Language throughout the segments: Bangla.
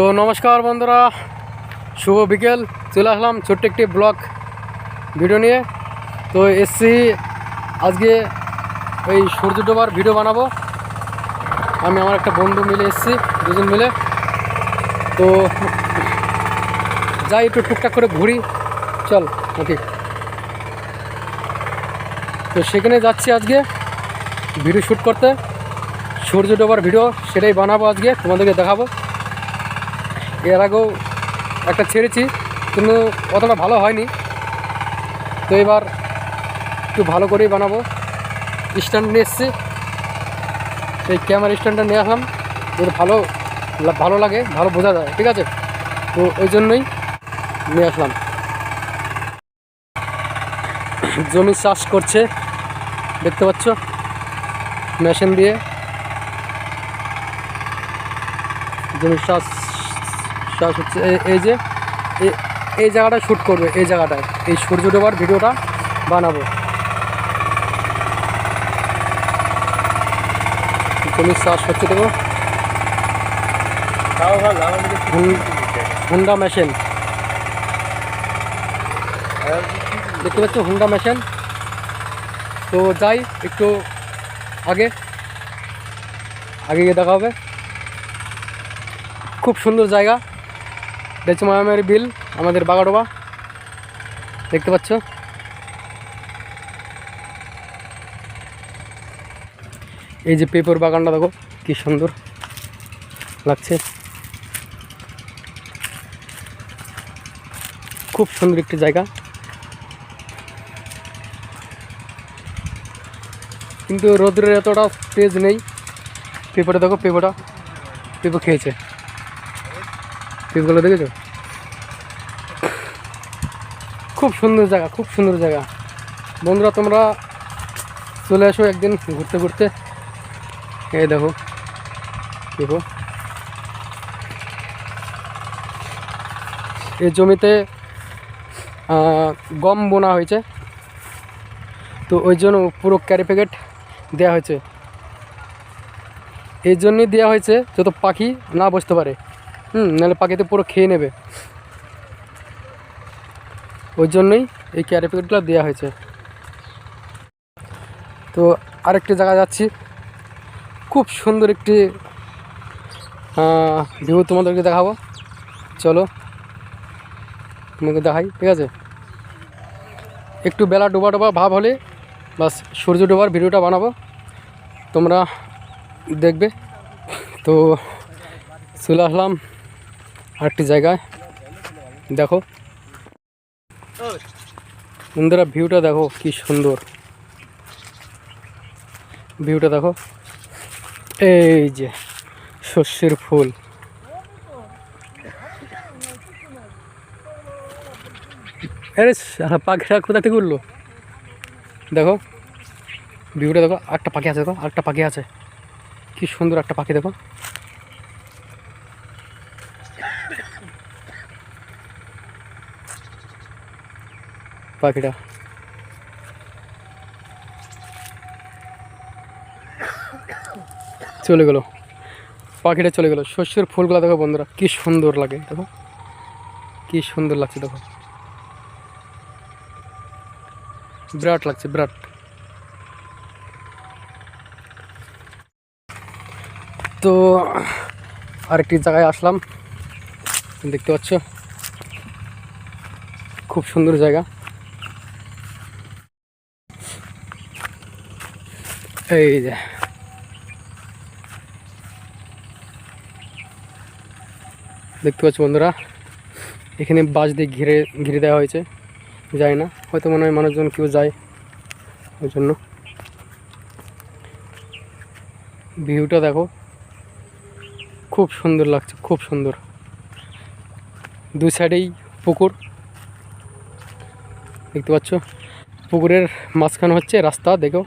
তো নমস্কার বন্ধুরা, শুভ বিকেল, চলে আসলাম ছোট্ট একটি ব্লগ ভিডিও নিয়ে। তো এসছি, আজকে ওই সূর্য ডোবার ভিডিও বানাবো। আমি আমার একটা বন্ধু মিলে এসছি, দুজন মিলে। তো যাই একটু টুকটাক করে ঘুরি, চল ওকে তো সেখানে যাচ্ছি আজকে, ভিডিও শ্যুট করতে। সূর্য ডোবার ভিডিও, সেটাই বানাবো আজকে, তোমাদেরকে দেখাবো। এর আগেও একটা ছেড়েছি, কিন্তু অতটা ভালো হয়নি। তো এবার একটু ভালো করেই বানাবো। স্ট্যান্ড নিয়ে এসেছি। সেই ক্যামেরা স্ট্যান্ডটা নিয়ে আসলাম। যদি ভালো ভালো লাগে, ভালো বোঝা যায়, ঠিক আছে? তো ওই জন্যই নিয়ে আসলাম। জমি চাষ করছে, দেখতে পাচ্ছ? মেশিন দিয়ে। জমি চাষ চাষ হচ্ছে এই- যে এই- জায়গাটা শ্যুট করবে, এই জায়গাটায়। এই সূর্য ডোবার ভিডিওটা বানাবো। জমি চাষ হচ্ছে হুন- হুন্ডা মেশিন দেখতে পাচ্ছ হুন্ডা মেশিন তো যাই, একটু আগে আগে গিয়ে দেখা হবে। খুব সুন্দর জায়গা। দেখছ মায়ামের বিল আমাদের বাগাডোবা। দেখতে পাচ্ছ? এই যে পেপার বাগানটা দেখো, কি সুন্দর লাগছে। খুব সুন্দর একটি জায়গা। কিন্তু রোদ্রের এতটা তেজ নেই। পেপারটা দেখো পেপারটা পেপার খেয়েছে। পেপারগুলো দেখেছ? খুব সুন্দর জায়গা, খুব সুন্দর জায়গা। বন্ধুরা, তোমরা চলে আসো একদিন ঘুরতে ঘুরতে। এই দেখো দেখো। এই জমিতে গম বোনা হয়েছে। তো ওই জন্য পুরো ক্যারি প্যাকেট দেওয়া হয়েছে। এই জন্যই দেওয়া হয়েছে, যত পাখি না বসতে পারে। হুম, নাহলে পাখিতে পুরো খেয়ে নেবে। ওই জন্যই এই ক্যারি প্যাকেটগুলো দেওয়া হয়েছে। তো আরেকটি জায়গা যাচ্ছি। খুব সুন্দর একটি ভিউ তোমাদেরকে দেখাবো। চলো, তোমাকে দেখাই, ঠিক আছে? একটু বেলা ডোবা ডোবা ভাব হলে বাস সূর্য ডোবার ভিডিওটা বানাবো। তোমরা দেখবে। তো চলে আসলাম। আরেকটি জায়গায়। দেখো। বন্ধুরা, ভিউটা দেখো কি সুন্দর। ভিউটা দেখো। এই যে শস্যের ফুল। আরে পাখিরা কোথা থেকে উঠল? দেখো। ভিউটা দেখো একটা পাখি আছে দেখো একটা পাখি আছে। কি সুন্দর একটা পাখি দেখো। পাখিটা। চলে গেল। পাখিটা চলে গেল। শস্যের ফুলগুলো দেখো বন্ধুরা, কি সুন্দর লাগে, দেখো। কি সুন্দর লাগছে, দেখো। বিরাট লাগছে, বিরাট। তো আরেকটি জায়গায় আসলাম। দেখতে পাচ্ছ? খুব সুন্দর জায়গা। এই যে দেখতে পাচ্ছ বন্ধুরা, এখানে বাঁশ দিয়ে ঘিরে ঘিরে দেওয়া হয়েছে। যায় না, হয়তো মনে হয় মানুষজন কেউ যায় ওই জন্য। ভিউটা দেখো, খুব সুন্দর লাগছে, খুব সুন্দর। দুই সাইডেই পুকুর, দেখতে পাচ্ছ? পুকুরের মাঝখানে হচ্ছে রাস্তা, দেখো।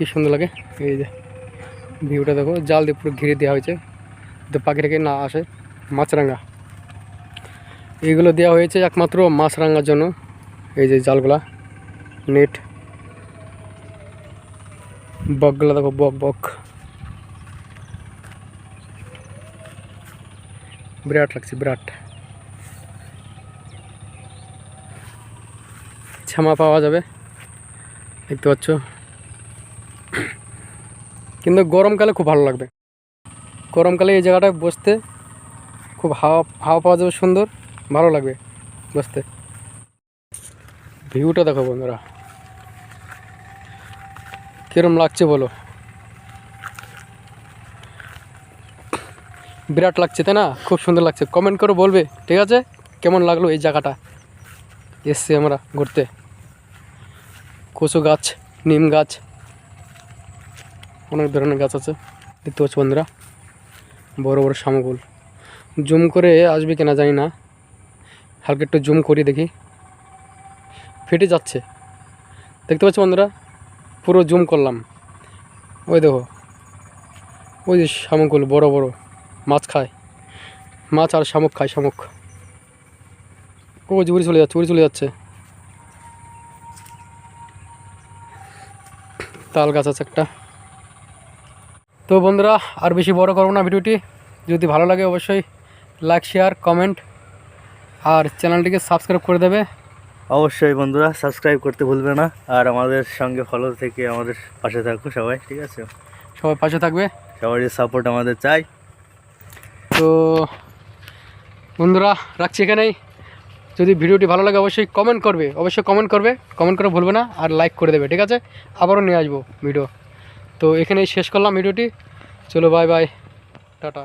কি সুন্দর লাগে? এই যে, ভিউটা দেখো, জাল দিয়ে পুরো ঘিরে দেওয়া হয়েছে। তো পাখিটাকে না আসে, মাছরাঙা। এগুলো দেওয়া হয়েছে একমাত্র মাছ রাঙার জন্য, এই যে জালগুলা, নেট। বকগুলো দেখো, বক বক। বিরাট লাগছে, বিরাট। ছামা পাওয়া যাবে, দেখতে পাচ্ছ? কিন্তু গরমকালে খুব ভালো লাগবে। গরমকালে এই জায়গাটায় বসতে খুব হাওয়া হাওয়া পাওয়া যাবে সুন্দর, ভালো লাগবে বসতে। ভিউটা দেখো বন্ধুরা। কিরম লাগছে বলো? বিরাট লাগছে, তাই না? খুব সুন্দর লাগছে। কমেন্ট করে বলবে, ঠিক আছে? কেমন লাগল এই জায়গাটা? এসছি আমরা ঘুরতে। কচু গাছ, নিম গাছ অনেক ধরনের গাছ আছে। দেখতে পাচ্ছ বন্ধুরা, বড় বড় শামুকুল জুম করে আসবে কিনা জানি না। হালকা একটু জুম করি দেখি। ফেটে যাচ্ছে। দেখতে পাচ্ছ বন্ধুরা, পুরো জুম করলাম। ওই দেখো, ওই যে শামুকগুলো বড় বড়, মাছ খায়। মাছ আর শামুক খায়, শামুক। ও উড়ে চলে যাচ্ছে, উড়ে চলে যাচ্ছে। তাল গাছ আছে একটা। তো বন্ধুরা আর বেশি বড় করব না ভিডিওটি। যদি ভালো লাগে অবশ্যই লাইক শেয়ার কমেন্ট আর চ্যানেলটিকে সাবস্ক্রাইব করে দেবে। অবশ্যই বন্ধুরা সাবস্ক্রাইব করতে ভুলবে না। আর আমাদের সঙ্গে ফলো থেকে আমাদের পাশে থাকো সবাই ঠিক আছে? সবাই পাশে থাকবে। সবারই সাপোর্ট আমাদের চাই। তো বন্ধুরা রাখছি এখানেই। যদি ভিডিওটি ভালো লাগে অবশ্যই কমেন্ট করবে। অবশ্যই কমেন্ট করবে। কমেন্ট করে ভুলবে না আর লাইক করে দেবে ঠিক আছে? আবারও নিয়ে আসব ভিডিও তো এখানেই শেষ করলাম ভিডিওটি। চলো বাই বাই টাটা।